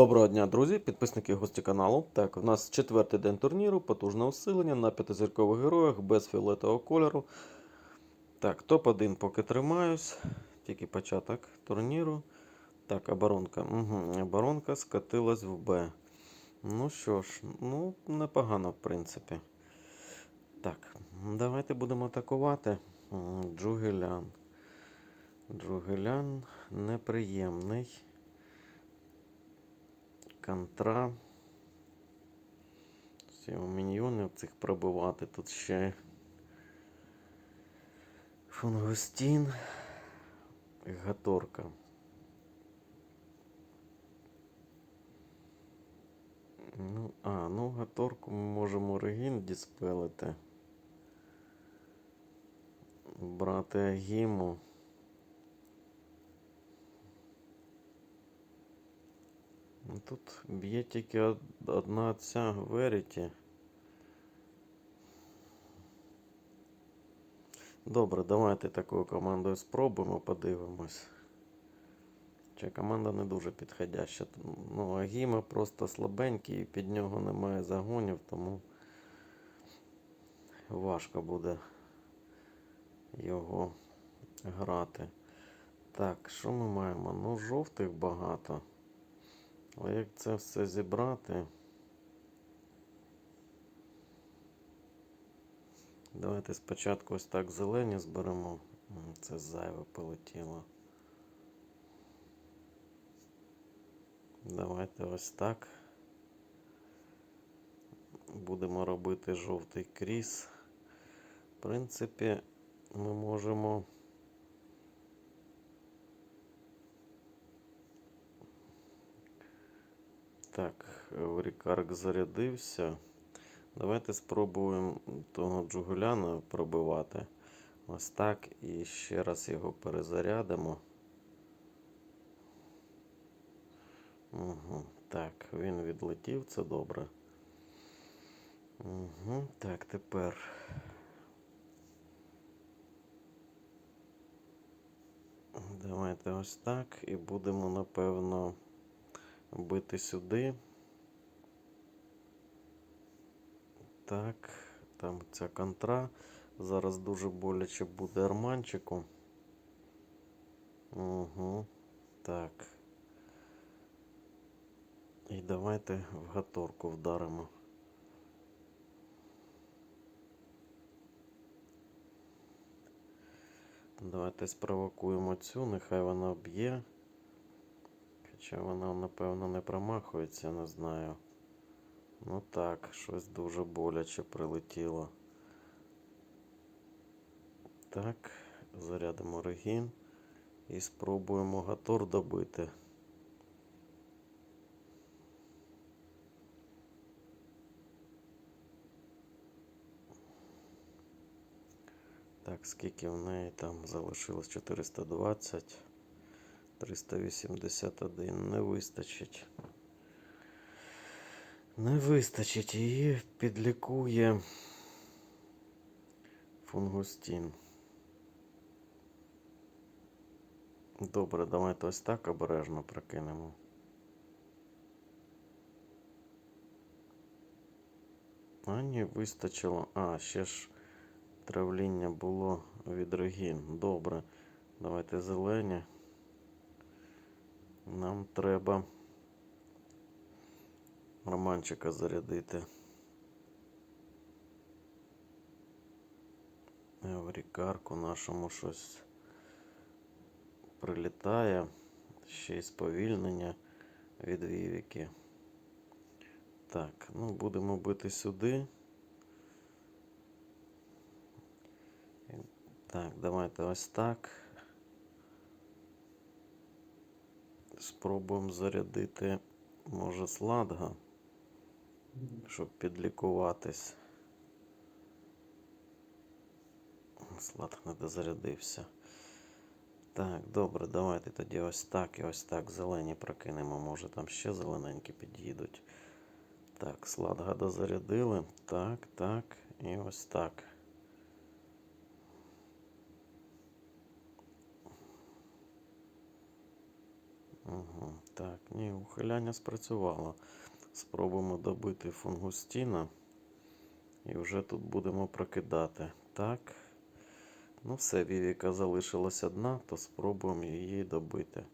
Доброго дня, друзі, підписники гості каналу. Так, у нас четвертий день турніру, потужне усилення на п'ятизіркових героях без фіолетового кольору. Так, топ-1 поки тримаюсь. Тільки початок турніру. Так, оборонка. Угу. Оборонка скатилась в Б. Ну що ж, ну, непогано, в принципі. Так, давайте будемо атакувати. Джугелян. Джугелян неприємний. Контра. Всі міньйонів цих пробивати. Тут ще фунгустін і гаторка. Ну, а, ну гаторку ми можемо регін діспелити. Брати агіму. Тут б'є тільки одна ця Веріті. Добре, давайте такою командою спробуємо, подивимось. Чи команда не дуже підходяща. Ну, Агіма просто слабенький і під нього немає загонів, тому важко буде його грати. Так, що ми маємо? Ну, жовтих багато. Але як це все зібрати? Давайте спочатку ось так зелені зберемо. Це зайве полетіло. Давайте ось так. Будемо робити жовтий кріс. В принципі, ми можемо. Так, Рікарк зарядився. Давайте спробуємо того Джугуляна пробивати. Ось так. І ще раз його перезарядимо. Угу. Так, він відлетів, це добре. Угу. Так, тепер. Давайте ось так. І будемо, напевно, бити сюди. Так, там ця контра. Зараз дуже боляче буде арманчику. Угу. Так. І давайте в гаторку вдаримо. Давайте спровокуємо цю, нехай вона б'є. Хоча вона, напевно, не промахується, не знаю. Ну так, щось дуже боляче прилетіло. Так, зарядимо регін і спробуємо гатор добити. Так, скільки в неї там залишилось 420, 381. Не вистачить. Не вистачить. Її підлікує фунгустін. Добре, давайте ось так обережно прокинемо. А ні, вистачило. А, ще ж травління було від регін. Добре. Давайте зелені. Нам треба романчика зарядити. Е, В рікарку нашому щось прилітає. Ще й сповільнення від вівіки. Так, ну будемо бити сюди. Так, давайте ось так. Спробуємо зарядити, може, сладга, щоб підлікуватись. Слад не дозарядився. Так, добре, давайте тоді ось так і ось так зелені прокинемо. Може там ще зелененькі під'їдуть. Так, сладга дозарядили. Так, так, і ось так. Угу. Так, ні, ухиляння спрацювало. Спробуємо добити фунгустіна. І вже тут будемо прокидати. Так. Ну все, Вівіка залишилась одна, то спробуємо її добити.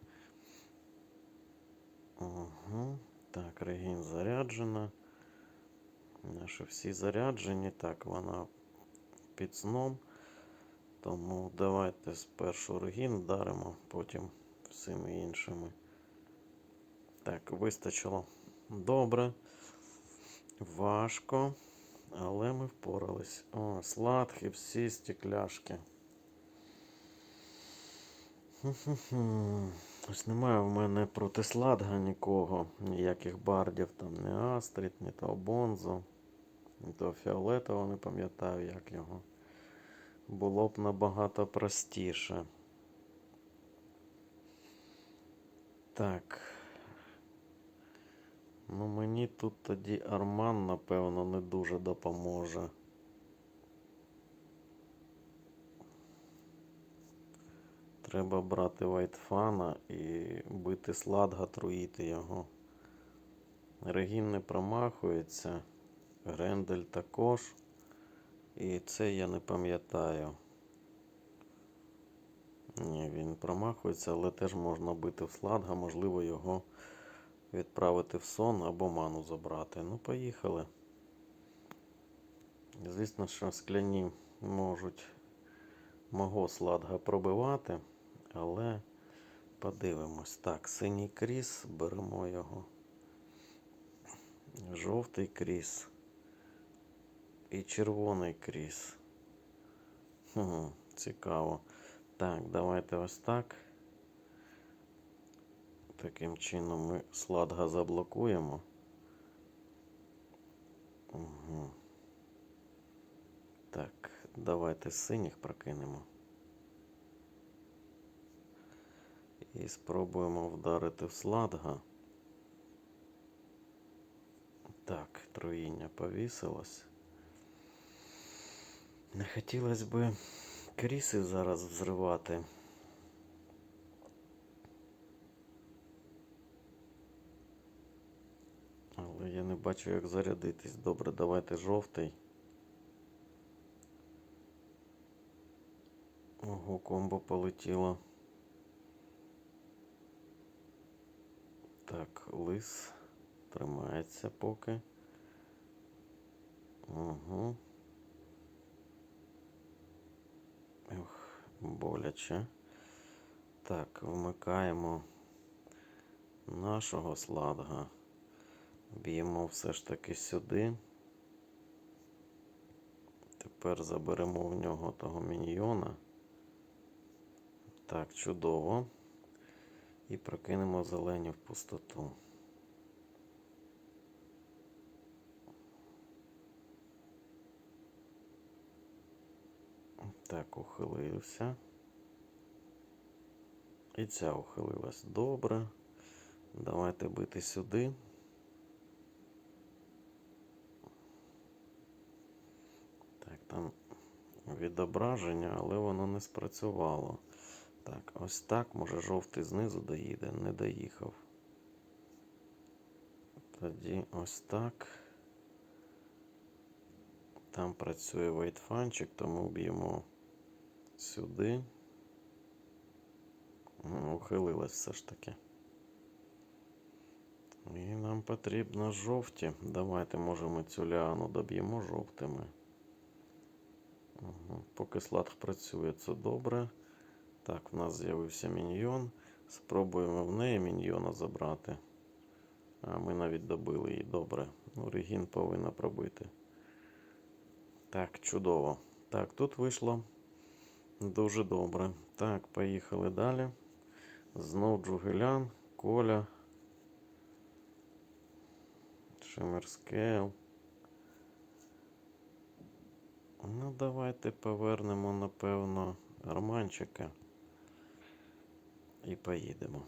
Угу. Так, регін заряджена. Наші всі заряджені. Так, вона під сном. Тому давайте спершу регін вдаримо, потім всіми іншими. Так, вистачило. Добре. Важко. Але ми впорались. О, сладкі всі стекляшки. Ось немає в мене проти сладга нікого. Ніяких бардів там не Астрід, ні то Бонзо, ні то Фіолетово, не пам'ятаю, як його. Було б набагато простіше. Так. Ну, мені тут тоді Арман, напевно, не дуже допоможе. Треба брати Вайтфана і бити сладга, труїти його. Регін не промахується. Грендель також. І це я не пам'ятаю. Ні, він промахується, але теж можна бити в сладга, можливо, його відправити в сон або ману забрати. Ну, поїхали. Звісно, що скляні можуть мого сладга пробивати, але подивимось. Так, синій кріс, беремо його. Жовтий кріс. І червоний кріс. Хм, цікаво. Так, давайте ось так. Таким чином ми сладга заблокуємо. Угу. Так, давайте синіх прокинемо. І спробуємо вдарити в сладга. Так, троїння повісилось. Не хотілося би кріси зараз взривати. Але я не бачу, як зарядитись. Добре, давайте жовтий. Ого, комбо полетіло. Так, лис тримається поки. Угу. Ох, боляче. Так, вмикаємо нашого сладга. Б'ємо все ж таки сюди. Тепер заберемо в нього того міньйона. Так, чудово. І прокинемо зелені в пустоту. Так, ухилився. І ця ухилилась добре. Давайте бити сюди. Так, там відображення, але воно не спрацювало. Так, ось так, може жовтий знизу доїде, не доїхав. Тоді ось так. Там працює вейтфанчик, тому б'ємо сюди. М, Ухилилась все ж таки. І нам потрібно жовті. Давайте, може, ми цю ліану доб'ємо жовтими. Поки слад працює, це добре. Так, в нас з'явився міньйон. Спробуємо в неї міньйона забрати. А ми навіть добили її добре. Ну, Регін повинна пробити. Так, чудово. Так, тут вийшло дуже добре. Так, поїхали далі. Знов Джугелян, Коля. Шимерскейл. Ну, давайте повернемо, напевно, Романчика. І поїдемо.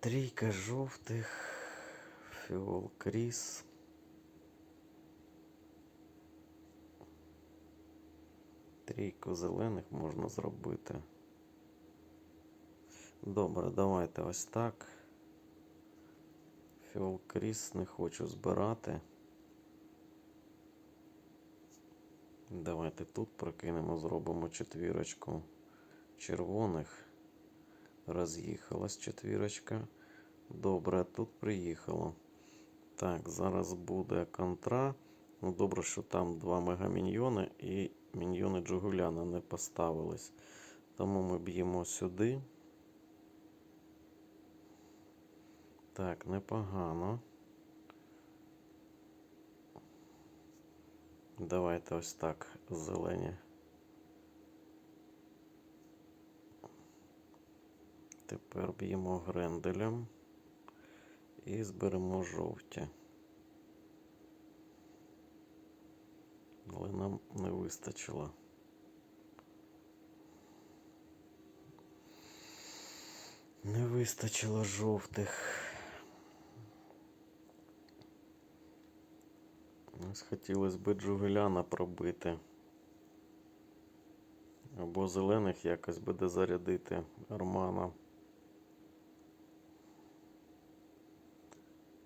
Трійка жовтих. Фіол Кріс. Трійку зелених можна зробити. Добре, давайте ось так. Фіол Кріс не хочу збирати. Давайте тут прокинемо, зробимо четвірочку червоних. Роз'їхалась четвірочка. Добре, тут приїхало. Так, зараз буде контра. Ну, добре, що там два мегаміньйони і міньйони Джугуляна не поставились. Тому ми б'ємо сюди. Так, непогано. Давайте ось так зелені. Тепер б'ємо гренделем і зберемо жовті. Але нам не вистачило. Не вистачило жовтих. Ось хотілося б джугеляна пробити. Або зелених якось буде зарядити Армана.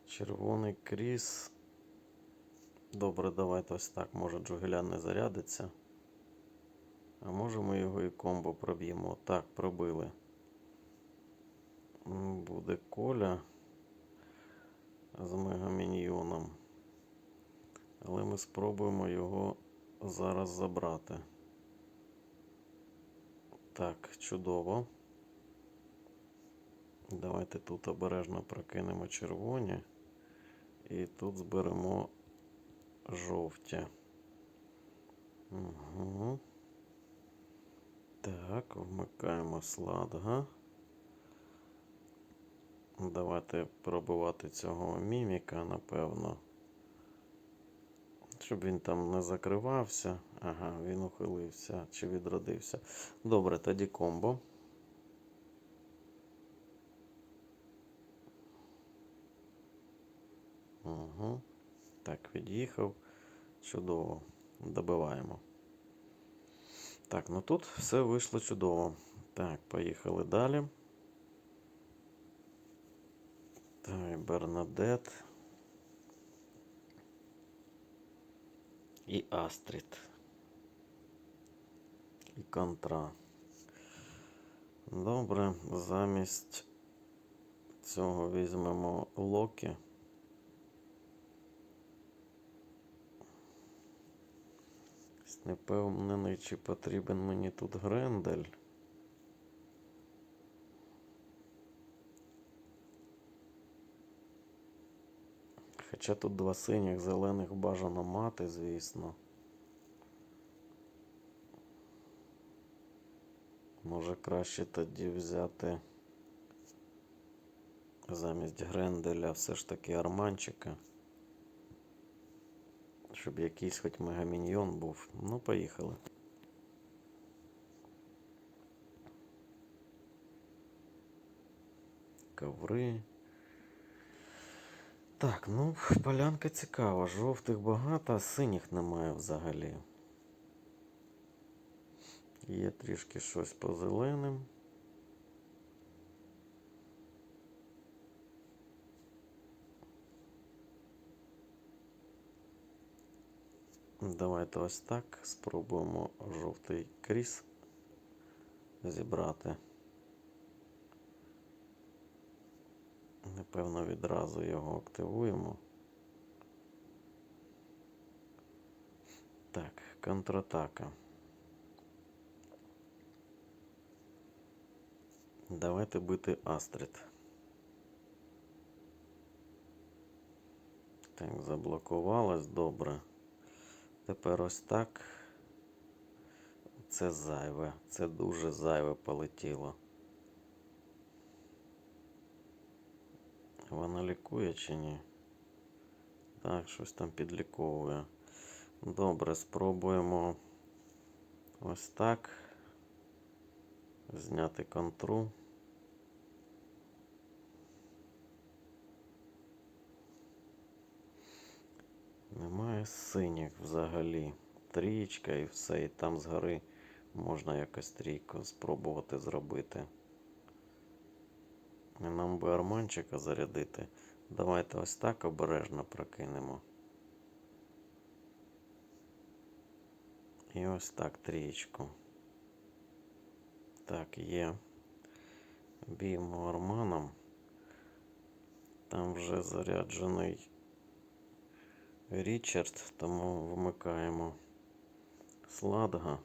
Червоний кріс. Добре, давайте ось так. Може джугелян не зарядиться. А може ми його і комбо проб'ємо. Так, пробили. Буде коля з мегаміньйоном. Але ми спробуємо його зараз забрати. Так, чудово. Давайте тут обережно прокинемо червоні. І тут зберемо жовті. Угу. Так, вмикаємо сладга. Давайте пробувати цього міміка, напевно. Щоб він там не закривався. Ага, він ухилився чи відродився. Добре, тоді комбо. Угу. Так, від'їхав. Чудово. Добиваємо. Так, ну тут все вийшло чудово. Так, поїхали далі. Так, Бернадет. І Астрид. І контра. Добре, замість цього візьмемо локи. Не впевнений, чи потрібен мені тут Грендель. Хоча тут два синіх зелених бажано мати, звісно. Може краще тоді взяти замість Гренделя все ж таки Арманчика. Щоб якийсь хоч мегаміньйон був. Ну, поїхали. Коври. Так, ну, полянка цікава. Жовтих багато, а синіх немає взагалі. Є трішки щось по зеленим. Давайте ось так спробуємо жовтий кріс зібрати. Напевно, відразу його активуємо. Так, контратака. Давайте бити Астрид. Так, заблокувалось добре. Тепер ось так. Це зайве. Це дуже зайве полетіло. Вона лікує чи ні? Так, щось там підліковує. Добре, спробуємо ось так. Зняти контру. Немає синіх взагалі. Трієчка і все, і там згори можна якось трійку спробувати зробити. Нам би арманчика зарядити. Давайте ось так обережно прокинемо. І ось так трієчку. Так, є. Б'ємо арманом. Там вже заряджений Річард, тому вмикаємо сладга.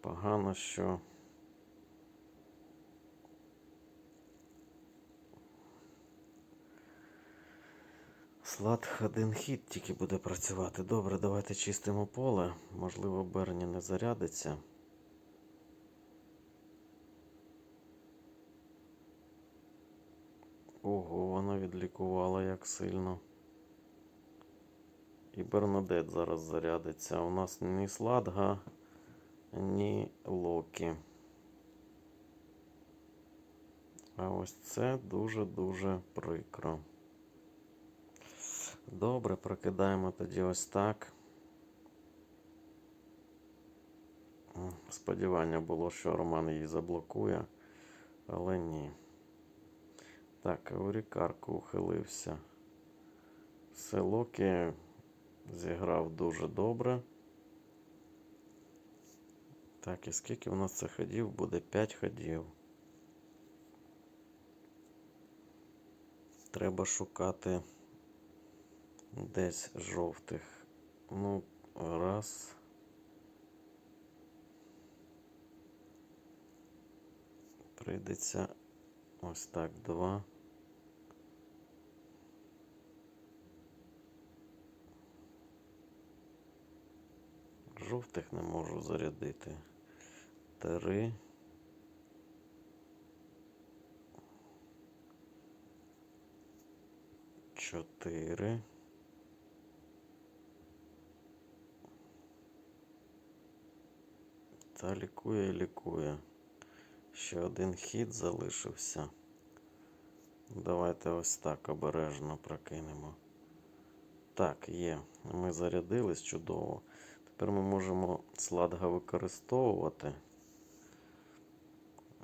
Погано, що Слад один хід тільки буде працювати. Добре, давайте чистимо поле. Можливо, Берні не зарядиться. Ого, вона відлікувала як сильно. І Бернадет зараз зарядиться. У нас ні Сладга, ні Локі. А ось це дуже-дуже прикро. Добре, прокидаємо тоді ось так. Сподівання було, що Роман її заблокує, але ні. Так, Аурікарку ухилився. Селокі зіграв дуже добре. Так, і скільки у нас це ходів? Буде 5 ходів. Треба шукати десь жовтих. Ну, раз. Прийдеться ось так два. Жовтих не можу зарядити. Три. Чотири. Та лікує, лікує. Ще один хід залишився. Давайте ось так обережно прокинемо. Так, є. Ми зарядились чудово. Тепер ми можемо сладга використовувати.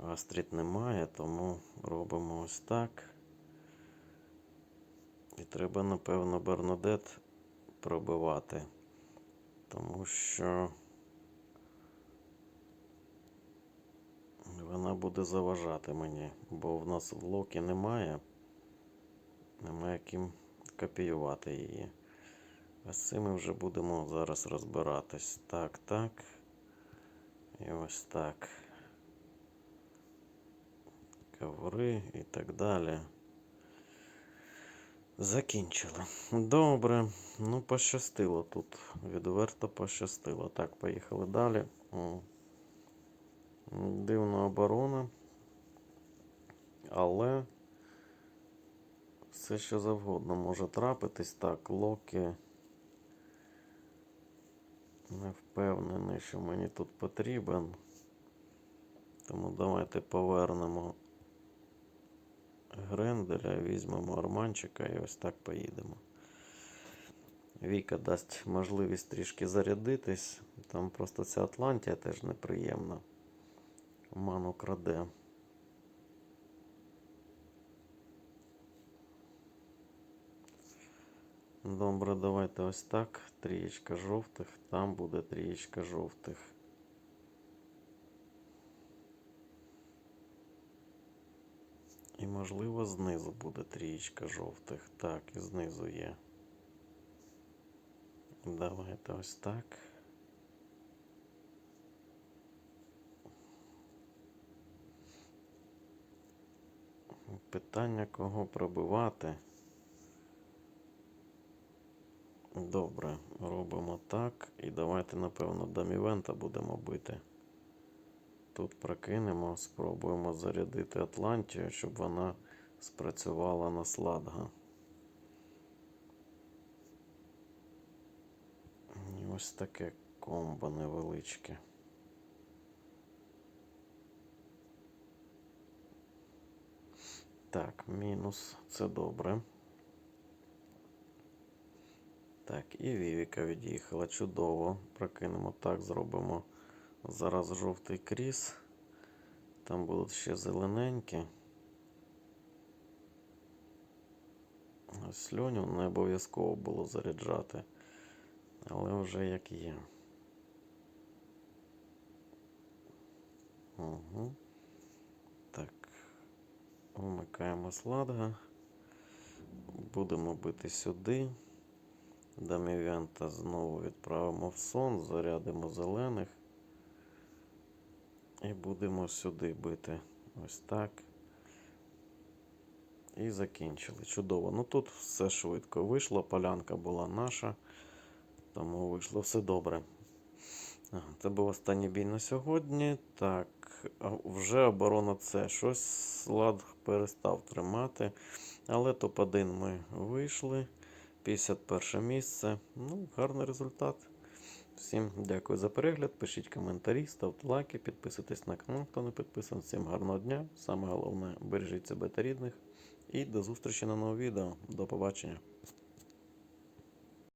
Астріт немає, тому робимо ось так. І треба, напевно, Бернадет пробивати. Тому що вона буде заважати мені, бо в нас в локі немає. Немає ким копіювати її. А з цим ми вже будемо зараз розбиратись. Так, так. І ось так. Коври і так далі. Закінчили. Добре. Ну, пощастило тут. Відверто пощастило. Так, поїхали далі. Дивна оборона. Але все що завгодно може трапитись. Так, Локі. Не впевнений, що мені тут потрібен. Тому давайте повернемо Гренделя, візьмемо Арманчика і ось так поїдемо. Віка дасть можливість трішки зарядитись. Там просто ця Атлантія теж неприємна. Ману краде. Добре, давайте ось так. Трієчка жовтих, там буде трієчка жовтих. І, можливо, знизу буде трієчка жовтих. Так, і знизу є. Давайте ось так. Питання кого пробивати. Добре, робимо так. І давайте, напевно, домівента будемо бити. Тут прокинемо, спробуємо зарядити Атлантію, щоб вона спрацювала на сладга. І ось таке комбо невеличке. Так, мінус, це добре. Так, і Вівіка від'їхала. Чудово. Прокинемо так, зробимо Зараз жовтий кріс. Там будуть ще зелененькі. Ось льоню не обов'язково було заряджати. Але вже як є. Угу. Вмикаємо сладга. Будемо бити сюди. Дамівянта знову відправимо в сон, зарядимо зелених. І будемо сюди бити. Ось так. І закінчили. Чудово. Ну тут все швидко вийшло. Полянка була наша. Тому вийшло все добре. Це був останній бій на сьогодні. Так, вже оборона С. Щось слад перестав тримати. Але топ-1 ми вийшли. 51 місце. Ну, гарний результат. Всім дякую за перегляд. Пишіть коментарі, ставте лайки, підписуйтесь на канал, хто не підписаний. Всім гарного дня. Саме головне, бережіть себе та рідних. І до зустрічі на новому відео. До побачення.